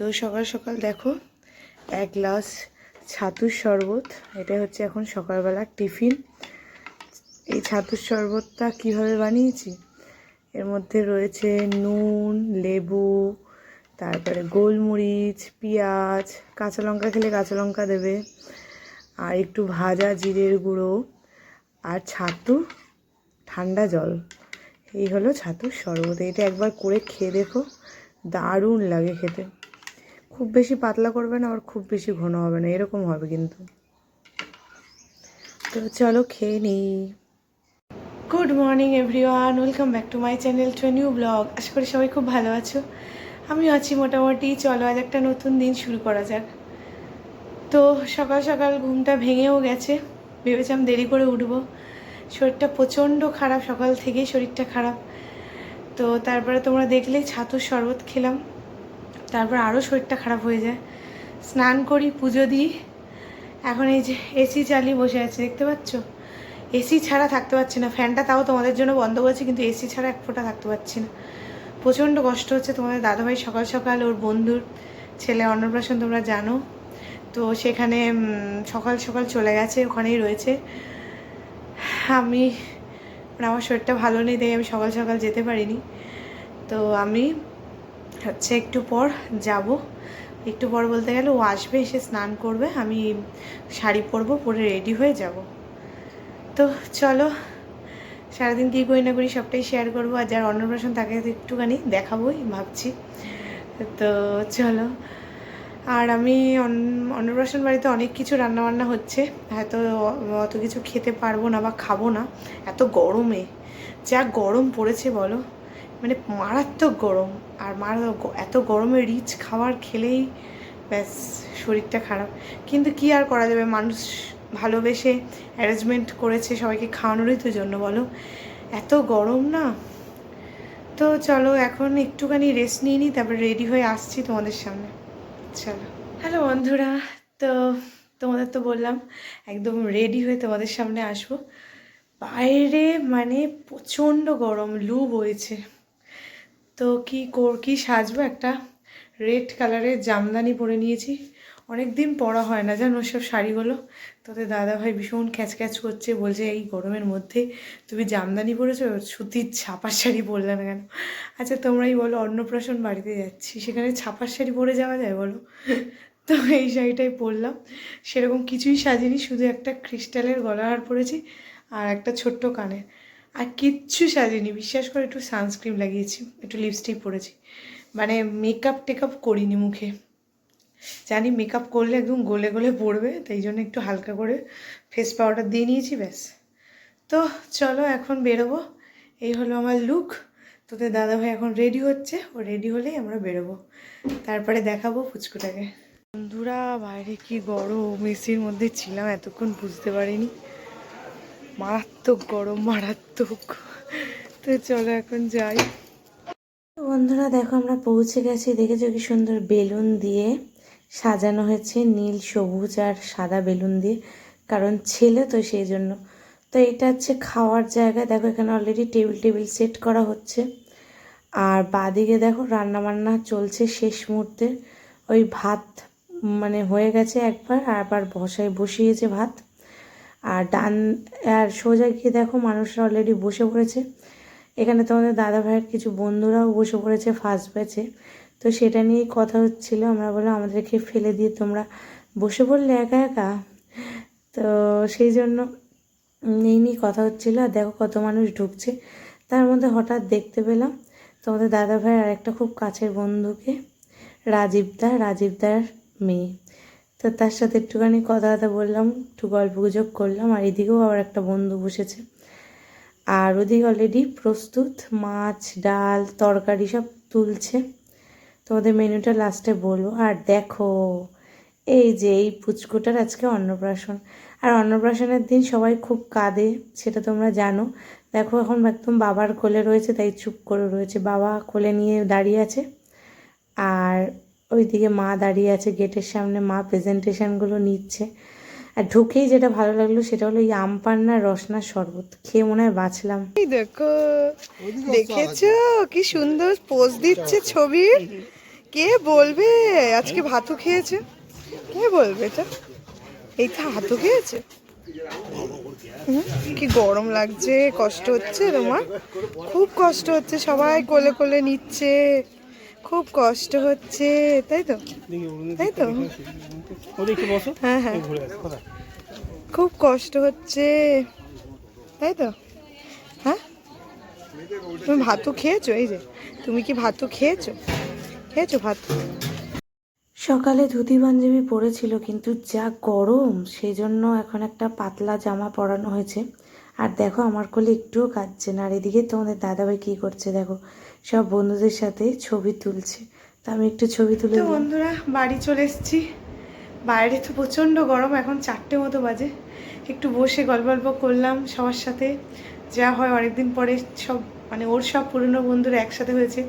তো সকাল সকাল দেখো, এক গ্লাস ছাতুর শরবত, এটা হচ্ছে এখন সকালবেলার টিফিন। এই ছাতুর শরবতটা কীভাবে বানিয়েছি? এর মধ্যে রয়েছে নুন, লেবু, তারপরে গোলমরিচ, পেঁয়াজ, কাঁচা লঙ্কা খেলে কাঁচা লঙ্কা দেবে, আর একটু ভাজা জিরের গুঁড়ো, আর ছাতু ঠান্ডা জল। এই হলো ছাতুর শরবত। এটা একবার করে খেয়ে দেখো, দারুণ লাগে খেতে। খুব বেশি পাতলা করবে না, আবার খুব বেশি ঘন হবে না, এরকম হবে কিন্তু। তো চলো খেয়ে নিই। Good morning everyone welcome back to my channel to new blog আশা করি সবাই খুব ভালো আছো। আমি আছি মোটামুটি। চলো, আজ একটা নতুন দিন শুরু করা যাক। তো সকাল সকাল ঘুমটা ভেঙেও গেছে। ভেবেছিলাম দেরি করে উঠবো। শরীরটা প্রচণ্ড খারাপ, সকাল থেকেই শরীরটা খারাপ। তো তারপরে তোমরা দেখলেই ছাতুর শরবত খেলাম। তারপর আরও শরীরটা খারাপ হয়ে যায়। স্নান করি, পুজো দিই। এখন এই যে এসি চালিয়ে বসে আছে, দেখতে পাচ্ছ? এসি ছাড়া থাকতে পারছি না। ফ্যানটা তাও তোমাদের জন্য বন্ধ করেছি, কিন্তু এসি ছাড়া এক ফোঁটা থাকতে পারছি না। প্রচণ্ড কষ্ট হচ্ছে। তোমাদের দাদাভাই সকাল সকাল, ওর বন্ধুর ছেলে অন্নপ্রাশন তোমরা জানো। তো সেখানে সকাল সকাল চলে গেছে, ওখানেই রয়েছে। আমি মানে আমার শরীরটা ভালো নেই, তাই আমি সকাল সকাল যেতে পারিনি। তো আমি হচ্ছে একটু পর যাব। একটু পর বলতে গেলে ও আসবে, এসে স্নান করবে, আমি শাড়ি পরবো, পরে রেডি হয়ে যাব। তো চলো, সারাদিন কী করি না করি সবটাই শেয়ার করব, আর যার অন্নপ্রাশন তাকে একটুখানি দেখাবোই, ভাবছি। তো চলো, আর আমি অন্ন- অন্নপ্রাশন বাড়িতে অনেক কিছু রান্নাবান্না হচ্ছে হয়তো অত কিছু খেতে পারব না বা খাব না, এত গরমে, যা গরম পড়েছে বলো। মানে মারাত্মক গরম, আর মারা এত গরমে রিচ খাবার খেলেই ব্যাস শরীরটা খারাপ। কিন্তু কি আর করা যাবে? মানুষ ভালোবেসে অ্যারেঞ্জমেন্ট করেছে সবাইকে খাওয়ানোরই তো জন্য, বলো? এত গরম না? তো চলো, এখন একটুখানি রেস্ট নিয়ে নিই, তারপর রেডি হয়ে আসছি তোমাদের সামনে। চলো। হ্যালো বন্ধুরা, তো তোমাদের তো বললাম, একদম রেডি হয়ে তোমাদের সামনে আসব। বাইরে মানে প্রচণ্ড গরম লু বইছে তো কি কর, কি সাজবো? একটা রেড কালারের জামদানি পরে নিয়েছি। অনেক দিন পরা হয় না, জানো? সব শাড়িগুলো। তোদের দাদা ভাই ভীষণ ক্যাচ ক্যাচ করছে, বলছে, এই গরমের মধ্যে তুমি জামদানি পরেছো? সুতির ছাপার শাড়ি পরলে না কেন? আচ্ছা তোমরাই বলো, অন্নপ্রাশন বাড়িতে যাচ্ছি। সেখানে ছাপার শাড়ি পরে যাওয়া যায়, বলো? তো এই শাড়িটাই পরলাম। সেরকম কিছুই সাজিনি, শুধু একটা ক্রিস্টালের গলাহার পরেছি আর একটা ছোট্ট কানের। আর কিচ্ছু সাজিনি, বিশ্বাস করে একটু সানস্ক্রিন লাগিয়েছি, একটু লিপস্টিক পরেছি। মানে মেকআপ টেকআপ করিনি মুখে। জানি মেকআপ করলে একদম গলে গলে পড়বে, তাই জন্য একটু হালকা করে ফেস পাউডার দিয়ে নিয়েছি, ব্যাস। তো চলো এখন বেরোবো। এই হলো আমার লুক তোদের দাদাভাই এখন রেডি হচ্ছে, ও রেডি হলেই আমরা বেরোবো। তারপরে দেখাবো ফুচকুটাকে। বন্ধুরা, বাইরে কি গরম, এসির মধ্যে ছিলাম, এতক্ষণ বুঝতে পারিনি। মারাত্মক গরম, মারাত্মক। তো চলো এখন যাই। বন্ধুরা, দেখো আমরা পৌঁছে গেছি। দেখেছ কি সুন্দর বেলুন দিয়ে সাজানো হয়েছে, নীল, সবুজ আর সাদা বেলুন দিয়ে। কারণ ছেলে তো সেই জন্য। তো এটা হচ্ছে খাওয়ার জায়গা। দেখো এখানে অলরেডি টেবিল টেবিল সেট করা হচ্ছে। আর বাদিকে দেখো রান্না বান্না চলছে শেষ মুহূর্তে। ওই ভাত মানে হয়ে গেছে একবার, আর আবার বসায় বসিয়েছে ভাত। আর ডান, আর সোজা গিয়ে দেখো মানুষরা অলরেডি বসে পড়েছে। এখানে তোমাদের দাদা ভাইয়ের কিছু বন্ধুরাও বসে পড়েছে ফার্স্ট ব্যাচে তো সেটা নিয়েই কথা হচ্ছিল, আমরা বললাম, আমাদেরকে ফেলে দিয়ে তোমরা বসে পড়লে একা একা? তো সেই জন্য এই নিয়ে কথা হচ্ছিল, আর দেখো কত মানুষ ঢুকছে। তার মধ্যে হঠাৎ দেখতে পেলাম, তোমাদের দাদা ভাইয়ের আর একটা খুব কাছের বন্ধুকে রাজীবদা রাজীবদার মেয়ে। তো তার সাথে একটুখানি কথা কথা বললাম, একটু গল্প গুজব করলাম, আর এদিকেও আবার একটা বন্ধু বসেছে। আর ওদিকে অলরেডি প্রস্তুত, মাছ, ডাল, তরকারি সব তুলছে। তোমাদের মেনুটা লাস্টে বলব। আর দেখো, এই যে এই পুচকুটার আজকে অন্নপ্রাশন। আর অন্নপ্রাশনের দিন সবাই খুব কাঁদে, সেটা তোমরা জানো। দেখো, এখন একদম বাবার কোলে রয়েছে, তাই চুপ করে রয়েছে। বাবা কোলে নিয়ে দাঁড়িয়ে আছে। আর ওইদিকে মা দাঁড়িয়ে আছে, গেটের সামনে মা প্রেজেন্টেশনগুলো নিচ্ছে। আর ঢুকেই যেটা ভালো লাগল সেটা হলো এই আম পান্নার রসনার শরবত। খেয়ে মনে হয় বাঁচলাম। দেখো, দেখেছ? কি সুন্দর পোজ দিচ্ছে ছবির। কে বলবে? আজকে ভাতও খেয়েছে। কে বলবে এটা? এই তো হাতও খেয়েছে। কি গরম লাগছে, কষ্ট হচ্ছে তোমার? খুব কষ্ট হচ্ছে, সবাই কোলে কোলে নিচ্ছে। খুব কষ্ট হচ্ছে তাই তো? তাই তো? হ্যাঁ হ্যাঁ। খুব কষ্ট হচ্ছে তাই তো? হ্যাঁ? তুমি ভাতও খেয়েছো? এই যে তুমি কি ভাতও খেয়েছো? খেয়েছো ভাত? সকালে ধুতি পাঞ্জাবি পরেছিল কিন্তু যা গরম সেই জন্য এখন একটা পাতলা জামা পরানো হয়েছে। আর দেখো আমার কোলে একটুও কাঁদছে না। আর এদিকে তোমাদের দাদাভাই কি করছে দেখো? সব বন্ধুদের সাথে ছবি তুলছে। তা আমি একটু ছবি তুলে বন্ধুরা বাড়ি চলে এসেছি। বাইরে তো প্রচণ্ড গরম এখন চারটে মতো বাজে। একটু বসে গল্প গল্প করলাম সবার সাথে। যা হয় অনেকদিন পরে সব মানে ওর সব পুরনো বন্ধুরা একসাথে হয়েছে।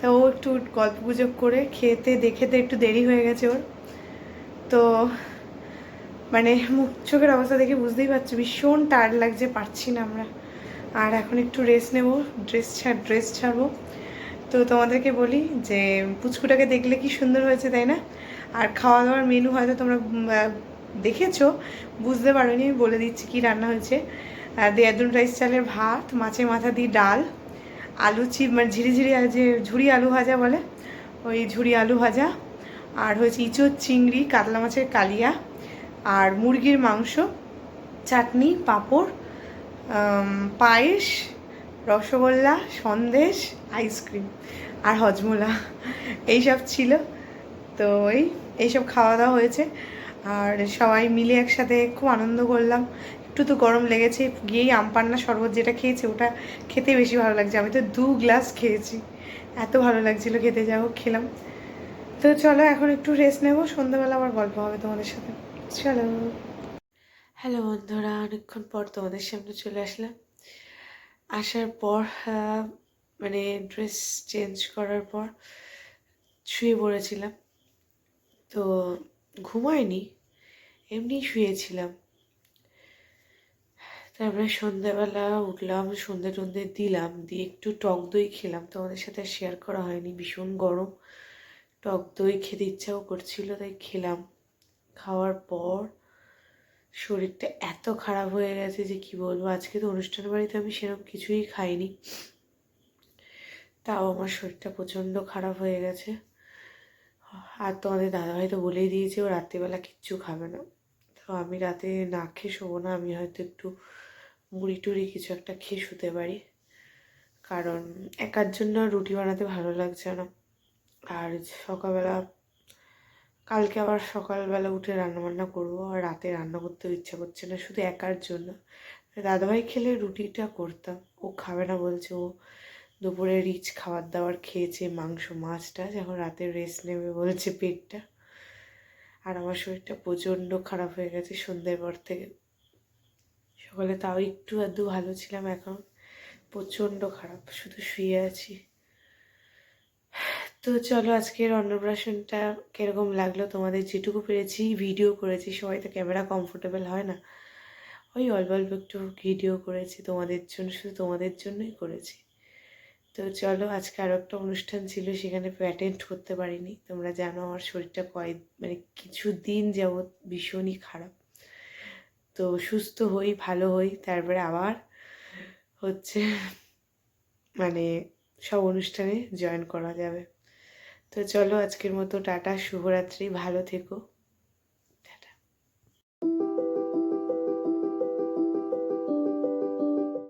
তা ও একটু গল্প গুজব করে খেতে দেখেতে একটু দেরি হয়ে গেছে ওর। তো মানে মুখ, চোখের অবস্থা দেখে বুঝতেই পারছ, ভীষণ টায়ার্ড লাগছে, পারছি না আমরা। আর এখন একটু রেস্ট নেব ড্রেস ছাড় ড্রেস ছাড়বো। তো তোমাদেরকে বলি যে, পুচকুটাকে দেখলে কি সুন্দর হয়েছে, তাই না? আর খাওয়া দাওয়ার মেনু হয়তো তোমরা দেখেছ, বুঝতে পারোনি, আমি বলে দিচ্ছি কি রান্না হয়েছে। দেয়াদুন রাইস চালের ভাত, মাছের মাথা দিয়ে ডাল, আলু চিপ মানে ঝিরি ঝিরি যে ঝুড়ি আলু ভাজা বলে, ওই ঝুড়ি আলু ভাজা। আর হয়েছে ইঁচড় চিংড়ি, কাতলা মাছের কালিয়া। আর মুরগির মাংস, চাটনি, পাঁপড় পায়েস, রসগোল্লা, সন্দেশ, আইসক্রিম আর হজমোলা। এইসব ছিল। তো এই, এইসব খাওয়া দাওয়া হয়েছে। আর সবাই মিলে একসাথে খুব আনন্দ করলাম। একটু তো গরম লেগেছে। গিয়েই আমপান্না শরবত যেটা খেয়েছে, ওটা খেতে বেশি ভালো লাগছে। আমি তো দু গ্লাস খেয়েছি। এত ভালো লাগছিল খেতে। যা হোক, খেলাম। তো চলো, এখন একটু রেস্ট নেব। সন্ধ্যাবেলা আবার গল্প হবে তোমাদের সাথে। চলো। হ্যালো বন্ধুরা, অনেকক্ষণ পর তোমাদের সামনে চলে আসলাম। আসার পর মানে ড্রেস চেঞ্জ করার পর শুয়ে পড়েছিলাম। তো ঘুমায়নি, এমনি শুয়েছিলাম। তারপরে সন্ধ্যাবেলা উঠলাম সন্ধে টন্ধে দিলাম, দিয়ে একটু টক দই খেলাম। তোমাদের সাথে শেয়ার করা হয়নি, ভীষণ গরম। টক দই খেতে ইচ্ছাও করছিল, তাই খেলাম। খাওয়ার পর শরীরটা এত খারাপ হয়ে গেছে যে কি বলব? আজকে তো অনুষ্ঠান বাড়িতে আমি সেরকম কিছুই খাইনি। তাও আমার শরীরটা প্রচণ্ড খারাপ হয়ে গেছে। আর তোমাদের দাদাভাই তো বলেই দিয়েছে, ও রাত্রিবেলা কিচ্ছু খাবে না। তো আমি রাতে না খেয়ে শোবো না, আমি হয়তো একটু মুড়ি টুড়ি কিছু একটা খেয়ে শুতে পারি। কারণ একার জন্য রুটি বানাতে ভালো লাগছে না। আর সকালবেলা কালকে আবার সকালবেলা উঠে রান্নাবান্না করব আর রাতে রান্না করতেও ইচ্ছা করছে না, শুধু একার জন্য। দাদাভাই খেলে রুটিটা করতাম, ও খাবে না বলছে, ও দুপুরে রিচ খাবার দাবার খেয়েছে, মাংস মাছটা এখন রাতে রেস্ট নেবে বলছে পেটটা। আর আমার শরীরটা প্রচণ্ড খারাপ হয়ে গেছে সন্ধ্যের পর থেকে। সকালে তাও একটু আধটু ভালো ছিলাম, এখন প্রচণ্ড খারাপ, শুধু শুয়ে আছি। তো চলো আজকের অন্নপ্রাশনটা কীরকম লাগল? তোমাদের যেটুকু পেরেছি ভিডিও করেছি। সবাই তো ক্যামেরা কমফোর্টেবল হয় না। ওই অল্প অল্প একটু ভিডিও করেছি তোমাদের জন্য, শুধু তোমাদের জন্যই করেছি। তো চলো, আজকে আরও একটা অনুষ্ঠান ছিল, সেখানে অ্যাটেন্ড করতে পারিনি। তোমরা জানো আমার শরীরটা কয়েক মানে কিছু দিন যাবৎ ভীষণই খারাপ। তো সুস্থ হই, ভালো হই, তারপরে আবার হচ্ছে মানে সব অনুষ্ঠানে জয়েন করা যাবে। তো চলো আজকের মতো টাটা শুভরাত্রি ভালো থেকো।